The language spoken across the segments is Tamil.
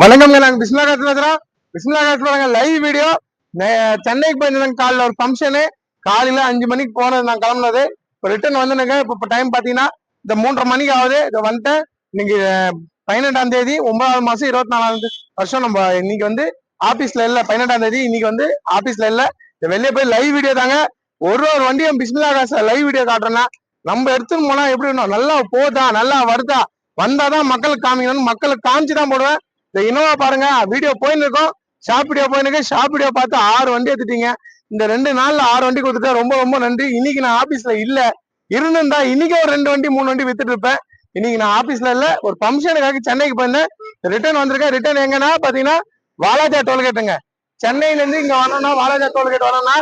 வணக்கம்ங்க நாங்க பிஸ்மிலா காசு இருக்கிறோம் பிஸ்மிலா காசு லைவ் வீடியோ சென்னைக்கு போயிருந்தாங்க காலைல ஒரு ஃபங்க்ஷனு காலையில அஞ்சு மணிக்கு போனது நான் கிளம்புனது. இப்போ ரிட்டர்ன் வந்துனுங்க. இப்போ டைம் பார்த்தீங்கன்னா இந்த மூன்றரை மணிக்கு ஆகுது. இதை வந்துட்டேன். இன்னைக்கு பதினெட்டாம் தேதி ஒன்பதாவது மாசம் இருபத்தி நாலாம் வருஷம் நம்ம இன்னைக்கு வந்து ஆபீஸ்ல இல்ல. பதினெட்டாம் தேதி இன்னைக்கு வந்து ஆபீஸ்ல இல்ல. இந்த வெளியே போய் லைவ் வீடியோ தாங்க. ஒரு ஒரு வண்டியும் பிஸ்மிலா காசு லைவ் வீடியோ காட்டுறேன்னா நம்ம எடுத்துன்னு போனா எப்படி நல்லா போதா? நல்லா வருதா? வந்தாதான் மக்களுக்கு காமிக்கணும்னு மக்களுக்கு காமிச்சு தான் போடுவேன். இந்த இனோவா பாருங்க வீடியோ போயின்னு இருக்கோம். ஷாப் வீடியோ போயின்னு ஷாப் வீடியோ பார்த்து ஆறு வண்டி எடுத்துட்டீங்க. இந்த ரெண்டு நாள்ல ஆறு வண்டி கொடுத்துட்டா ரொம்ப ரொம்ப நன்றி. இன்னைக்கு நான் ஆபீஸ்ல இல்ல. இருந்திருந்தா இன்னைக்கு ஒரு ரெண்டு வண்டி மூணு வண்டி வித்துட்டு இருப்பேன். இன்னைக்கு நான் ஆபீஸ்ல இல்ல. ஒரு ஃபங்க்ஷனுக்காக சென்னைக்கு போயிருந்தேன். ரிட்டர்ன் வந்திருக்கேன் ரிட்டர்ன் எங்கன்னா பாத்தீங்கன்னா வாலாஜா டோல்கேட்டுங்க சென்னையில இருந்து இங்க வரணும்னா வாலாஜா டோல்கேட் வரணும்னா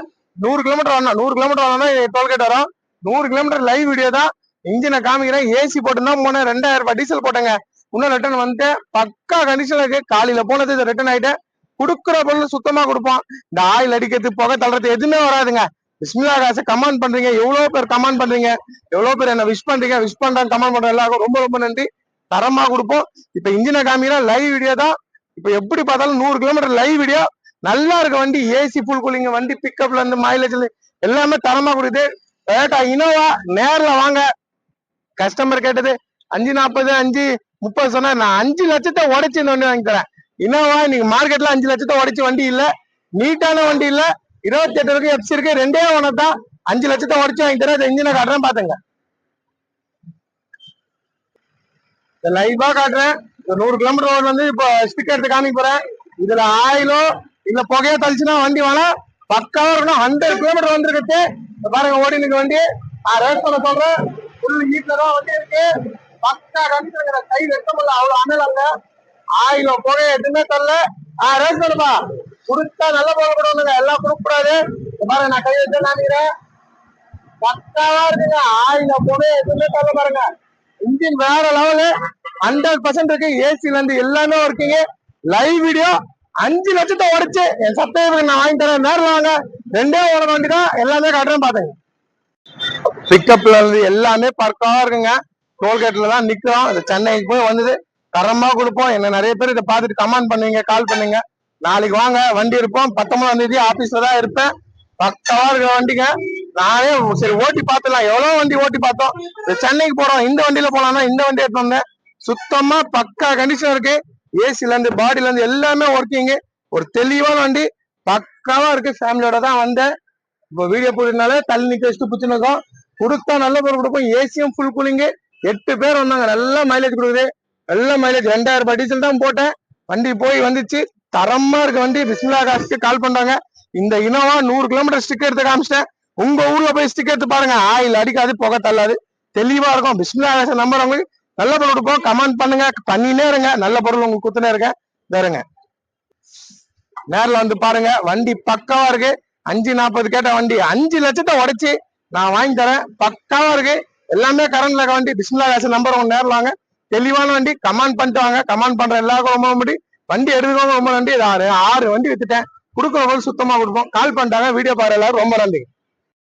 நூறு கிலோமீட்டர் வரணும். நூறு கிலோமீட்டர் வரணும்னா டோல்கேட் வரும். நூறு கிலோமீட்டர் லைவ் வீடியோ தான். இன்ஜினை காமிக்கிறேன். ஏசி போட்டுனா போனேன் ரெண்டாயிரம் ரூபாய் டீசல் போட்டேங்க. இன்னும் ரிட்டர்ன் வந்துட்டேன் பக்கா கண்டிஷன்ல இருக்கு. காலையில போனது ரிட்டர்ன் ஆயிட்டேன் குடுக்குற பொருள் சுத்தமா கொடுப்போம். இந்த ஆயில் அடிக்கிறது புகை தள்ளுறது எதுவுமே வராதுங்க. பிஸ்மிலா காசு கமெண்ட் பண்றீங்க. எவ்வளவு பேர் கமெண்ட் பண்றீங்க? எவ்வளவு பேர் என்ன விஷ் பண்றீங்க? விஷ் பண்றாங்க கமெண்ட் பண்ற எல்லாருக்கும் ரொம்ப ரொம்ப நன்றி. தரமா கொடுப்போம். இப்ப இன்ஜினை காமினா லைவ் வீடியோ தான். இப்ப எப்படி பார்த்தாலும் நூறு கிலோமீட்டர் லைவ் வீடியோ நல்லா இருக்க வண்டி ஏசி ஃபுல் கூலிங் வண்டி பிக்கப்ல இருந்து மைலேஜ் எல்லாமே தரமா கொடுக்குது. டொயோட்டா இனோவா நேர்ல வாங்க. கஸ்டமர் கேட்டது அஞ்சு நாற்பது அஞ்சு முப்பது சொன்னா நான் அஞ்சு லட்சத்தை உடைச்சு இந்த வண்டி வாங்கி தரேன் நீங்க மார்க்கெட்ல அஞ்சு லட்சத்தை உடைச்சு வண்டி இல்ல. நீட்டான வண்டி இல்ல. இருபத்தி எட்டு இருக்கு எஃப்சி இருக்கு ரெண்டே ஒன்று தான். அஞ்சு லட்சத்தை உடைச்சு வாங்கி தரேன் இன்ஜினை காட்டுறேன் பாத்துங்க. இந்த லைவா காட்டுறேன். நூறு கிலோமீட்டர் ரோடு வந்து இப்போ ஸ்டிக்கர் எடுத்து காமிக்க போறேன். இதுல ஆயிலோ இல்ல புகையோ தள்ளிச்சுன்னா வண்டி வேணா பக்காவா இருக்கணும் ஹண்ட்ரட் கிலோமீட்டர் வந்திருக்கு இந்த பாருங்க ஓடி நிக்க வண்டி. நான் ரேஸ் பண்ண சொல்றேன். ஃபுல் ஹீட்ல தான் வண்டி இருக்கு. பக்கா கண்டிப்பாங்க கை வெட்ட முடியல அவ்வளவு அனல் அங்க. ஆயிலோ எதுவுமே தரல. ஆ ரேஸ் பண்ணுப்பா கொடுத்தா நல்ல போக கூடாதுங்க எல்லாம் கொடுக்கூடாது பாருங்க நான் கை வச்சு நினைக்கிறேன். பக்காவா இருக்குங்க. ஆயில புகையோ எதுவுமே தரல பாருங்க. இன்ஜின் வேற லெவலு ஹண்ட்ரட் பர்சன்ட் இருக்கு. ஏசில இருந்து எல்லாமே ஒர்க்கிங்க லைவ் வீடியோ அஞ்சு லட்சத்தை உடைச்சு. என் சப்ஸ்கிரைபருக்கு நான் வாங்கி தரேன். நேரில் வாங்க. ரெண்டே ஓட வண்டி தான் எல்லாமே காட்டுறேன் பாத்துங்க. பிக்கப்ல இருந்து எல்லாமே பர்க்காவா இருக்குங்க. டோல்கேட்ல தான் நிக்கிறோம். இந்த சென்னைக்கு போய் வந்தது தரமா கொடுப்போம். என்ன நிறைய பேர் இதை பார்த்துட்டு கமெண்ட் பண்ணுவீங்க கால் பண்ணுங்க நாளைக்கு வாங்க வண்டி இருப்போம் பத்தொன்பதாம் தேதி ஆபீஸ்ல தான் இருப்பேன். பக்கவா இருக்கிற வண்டிங்க. நானே சரி ஓட்டி பார்த்துலாம் எவ்வளவு வண்டி ஓட்டி பார்த்தோம். இந்த சென்னைக்கு போறோம். இந்த வண்டியில போலாம்னா இந்த வண்டி எடுத்து வந்தேன். சுத்தமா பக்கா கண்டிஷன் இருக்கு. ஏசில இருந்து பாடியில இருந்து எல்லாமே ஒர்க்கிங் ஒரு தெளிவான வண்டி. பக்காவா இருக்கு. ஃபேமிலியோட தான் வந்தேன். இப்போ வீடியோ போடுறதுனால தள்ளி நிக்க வச்சுட்டு புச்சுனுக்கோம் கொடுத்தா நல்ல பொருள் கொடுப்போம். ஏசியும் ஃபுல் கூலிங்கு எட்டு பேர் வந்தாங்க. நல்லா மைலேஜ் கொடுக்குது. நல்ல மைலேஜ் ரெண்டாயிரம் ரூபாய் டீசல் தான் போட்டேன். வண்டி போய் வந்துச்சு. தரமா இருக்க வண்டி. பிஸ்மிலா காசுக்கு கால் பண்றாங்க இந்த இனோவா நூறு கிலோமீட்டர் ஸ்டிக்கர் எடுத்து காமிச்சிட்டேன். உங்க ஊர்ல போய் ஸ்டிக்கர் எடுத்து பாருங்க. ஆயில் அடிக்காது புகை தள்ளாது. தெளிவா இருக்கும். பிஸ்மிலா காசு நம்பர் உங்களுக்கு நல்ல பொருள் இருக்கும் கமெண்ட் பண்ணுங்க. பண்ணினே இருங்க. நல்ல பொருள் உங்களுக்கு குத்துனே இருக்கேன் பாருங்க நேரில் வந்து பாருங்க. வண்டி பக்காவா இருக்கு. அஞ்சு நாற்பது கேட்ட வண்டி அஞ்சு லட்சத்தை உடைச்சு நான் வாங்கி தரேன். பக்காவா இருக்கு. எல்லாமே கரண்ட்ல வண்டி பிஸ்மிலா காசு நம்பர் ஒன் நேரில் வாங்க தெளிவான வண்டி கமெண்ட் பண்ணிட்டு வாங்க. கமெண்ட் பண்ற எல்லாருக்கும் ரொம்ப முடி. வண்டி எடுத்துக்கோங்க ரொம்ப நன்றி. ஆறு ஆறு வண்டி வித்துட்டேன். கொடுக்குற போது சுத்தமா கொடுப்போம். கால் பண்ணிட்டாங்க. வீடியோ பாரு எல்லாரும் ரொம்ப நன்றி.